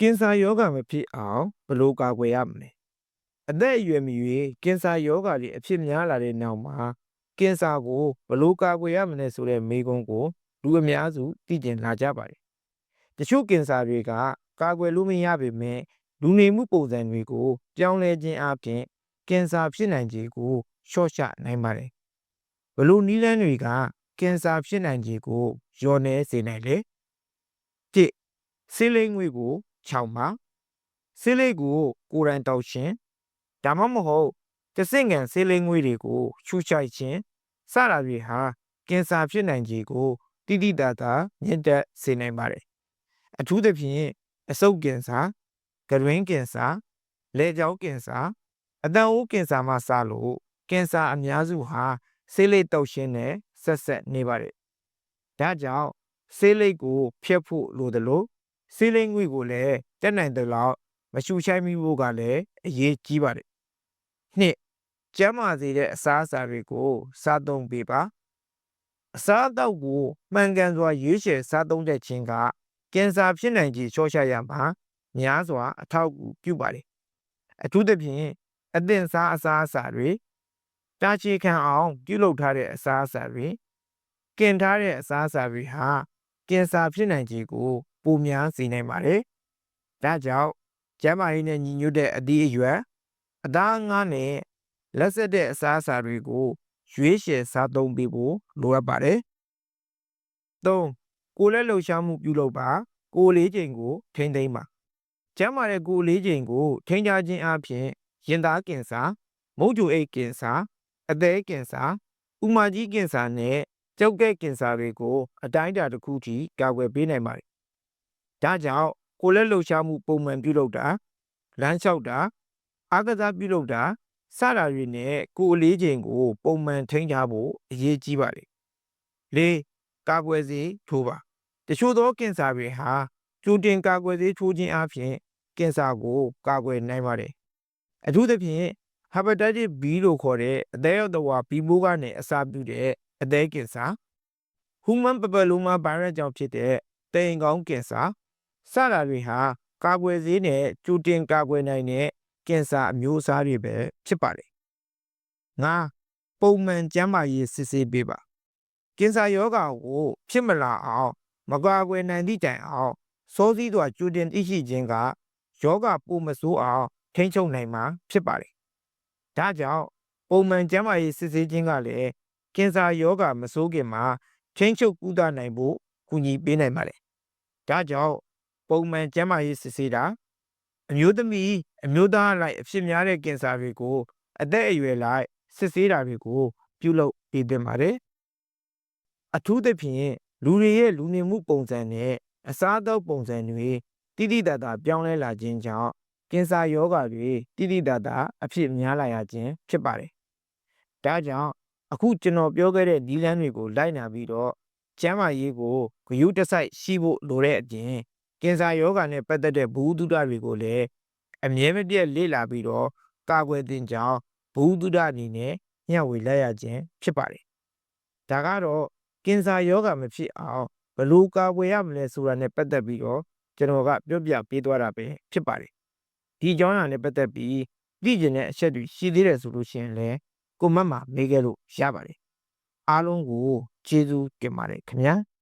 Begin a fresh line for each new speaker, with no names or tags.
ကင်ဆာယောဂမဖြစ်အောင်ဘယ်လိုကာကွယ်ရမလဲအသက်အရွယ်မရွေးကင်ဆာယောဂတွေအဖြစ်များလာတဲ့နောက်မှာကင်ဆာကိုဘယ်လိုကာကွယ်ရမလဲဆိုတဲ့မေးခွန်းကိုလူအများစုသိကျင်လာကြပါတယ်တချို့ကင်ဆာတွေကကာကွယ်လို့မရပေမဲ့လူနေမှုပုံစံတွေကို ပြောင်းလဲခြင်းအပြင်ကင်ဆာဖြစ်နိုင်ခြေကိုလျှော့ချနိုင်ပါတယ်ဘယ်လိုနည်းလမ်းတွေက ကင်ဆာဖြစ်နိုင်ခြေကိုလျော့နေစေနိုင်လဲ၁ဆေးလိမ်ငွေကို 6မှာဆေးလိမ်ကိုကိုယ်တိုင်တောက်ရှင်ဒါမှမဟုတ်တဆင့်ငံဆေးလိမ်ငွေတွေကိုချူချိုက်ခြင်းစတာတွေဟာကင်ဆာဖြစ်နိုင်ခြေကိုတိတိတသာမြင့်တက်စေနိုင်ပါတယ်အထူးသဖြင့်အဆုတ်ကင်ဆာဂရင်းကင်ဆာလေကြောင်းကင်ဆာအတန်အိုးကင်ဆာမှစလို့ကင်ဆာအများစုဟာဆေးလိပ်တောက်ရှင်နဲ့ဆက်ဆက်နေပါတယ်ဒါကြောင့်ဆေးလိပ်ကိုဖျက်ဖို့လိုတယ်လို့ ဆေးလိပ်ငွေကိုလည်းတက်နိုင်တဲ့လောက်မရှူရှိုင်းမိဖို့ကလည်းအရေးကြီးပါတယ်နှစ်ကျန်းမာစေတဲ့အစားအစာတွေကိုစားသုံးပေးပါအစားအသောက်ကိုမှန်ကန်စွာရွေးချယ်စားသုံးတဲ့ခြင်းကကင်ဆာဖြစ်နိုင်ခြေချော့ချရမှာများစွာအထောက်အကူပြုပါတယ်အထူးသဖြင့်အသင့်စားအစားအစာတွေတာချေခံအောင်ပြုလုပ်ထားတဲ့အစားအစာတွေကင်ထားတဲ့အစားအစာတွေဟာကင်ဆာဖြစ်နိုင်ခြေကို ပိုများစေနိုင်ပါတယ်ဒါကြောင့်ကျန်းမာရေးနဲ့ညီညွတ်တဲ့အသီးအရွက်အသားငါးနဲ့လက်ဆက်တဲ့အစားအစာတွေကိုရွေးချယ်စားသုံးပေးဖို့လိုအပ်ပါတယ်၃ကိုယ်လက်လှုပ်ရှားမှုပြုလုပ်ပါကိုယ်လေးချိန်ကိုထိမ့်သိမ်းပါကျန်းမာတဲ့ကိုယ်လေးချိန်ကိုထိန်းချခြင်းအပြင်ရင်သားကင်ဆာမုတ်ကြိုအိတ်ကင်ဆာအသေးကင်ဆာဥမာကြီးကင်ဆာနဲ့ကြောက်ကဲကင်ဆာတွေကိုအတိုင်းအတာတစ်ခုထိကာကွယ်ပေးနိုင်ပါတယ် ဒါကြောင့်ကိုယ်လက်လှုပ်ရှားမှုပုံမှန်ပြုလုပ်တာလမ်းလျှောက်တာအားကစားပြုလုပ်တာစတာတွေနဲ့ကိုယ်အလေးချိန်ကို ပုံမှန်ထိန်းထားဖို့အရေးကြီးပါတယ်၄ကာကွယ်ဆေးထိုးပါတချို့သောကင်ဆာတွေဟာကြိုတင်ကာကွယ်ဆေးထိုးခြင်းအပြင်ကင်ဆာကိုကာကွယ်နိုင်ပါတယ်အထူးသဖြင့် hepatitis B လို့ခေါ်တဲ့အသက်ရောက်တော်ဘီမိုးကနေအစာပြုတဲ့အသက်ကင်ဆာ human papilloma virus ကြောင့်ဖြစ်တဲ့တိမ်ကောင်းကင်ဆာ စတာတွေဟာကာကွယ်ဆေးနဲ့ကြိုတင်ကာကွယ်နိုင်တဲ့ကင်ဆာအမျိုးအစားတွေပဲဖြစ်ပါတယ်။ငါပုံမှန်ကျန်းမာရေးစစ်ဆေးပေးပါကင်ဆာယောဂါကိုဖြစ်မလာအောင်မကာကွယ်နိုင်သည့်တိုင်အောင်စောစည်းစွာကြိုတင်သိရှိခြင်းကယောဂပိုမဆိုးအောင်ထိန်းချုပ်နိုင်မှာဖြစ်ပါတယ်။ဒါကြောင့်ပုံမှန်ကျန်းမာရေးစစ်ဆေးခြင်းကလည်းကင်ဆာယောဂမဆိုးခင်မှာထိန်းချုပ်ကုသနိုင်ဖို့ကူညီပေးနိုင်ပါတယ်။ဒါကြောင့် ပုံမှန်ကျန်းမာရေးစစ်ဆေးတာအမျိုးသမီးအမျိုးသားလိုက်အဖြစ်များတဲ့ကင်ဆာတွေကို အသက်အရွယ်လိုက်စစ်ဆေးတာတွေကို ပြုလုပ်ပေးသင့်ပါတယ်။အထူးသဖြင့်လူတွေရဲ့လူနေမှုပုံစံနဲ့အစားအသောက်ပုံစံတွေတိတိတတ်တာပြောင်းလဲလာခြင်းကြောင့်ကင်ဆာရောဂါတွေတိတိတတ်တာအဖြစ်များလာရခြင်းဖြစ်ပါတယ်။ဒါကြောင့်အခုကျွန်တော်ပြောခဲ့တဲ့ဒီလန်းတွေကိုလိုက်နာပြီးတော့ကျန်းမာရေးကိုဂရုတစိုက်ရှိဖို့လိုတဲ့အပြင် ကင်ဆာရောဂါနဲ့ပတ်သက်တဲ့ဘူးတုဒတွေကိုလည်းအမြဲမပြတ်လေ့လာပြီးတော့ကာကွယ်တင်ကြောင်းဘူးတုဒအနေနဲ့ညှဝေလိုက်ရခြင်းဖြစ်ပါတယ်။ဒါကတော့ကင်ဆာရောဂါမဖြစ်အောင်ဘယ်လိုကာကွယ်ရမလဲဆိုတာနဲ့ပတ်သက်ပြီးတော့ကျွန်တော်ကပြောပြပေးသွားတာပဲဖြစ်ပါတယ်။ဒီကြောင်းအရာနဲ့ပတ်သက်ပြီးသိကျင်တဲ့အချက်တွေရှိသေးတယ်ဆိုလို့ရှိရင်လည်းကိုမတ်မှာမေးခဲ့လို့ရပါတယ်။အားလုံးကိုကျေးဇူးတင်ပါတယ်ခင်ဗျာ။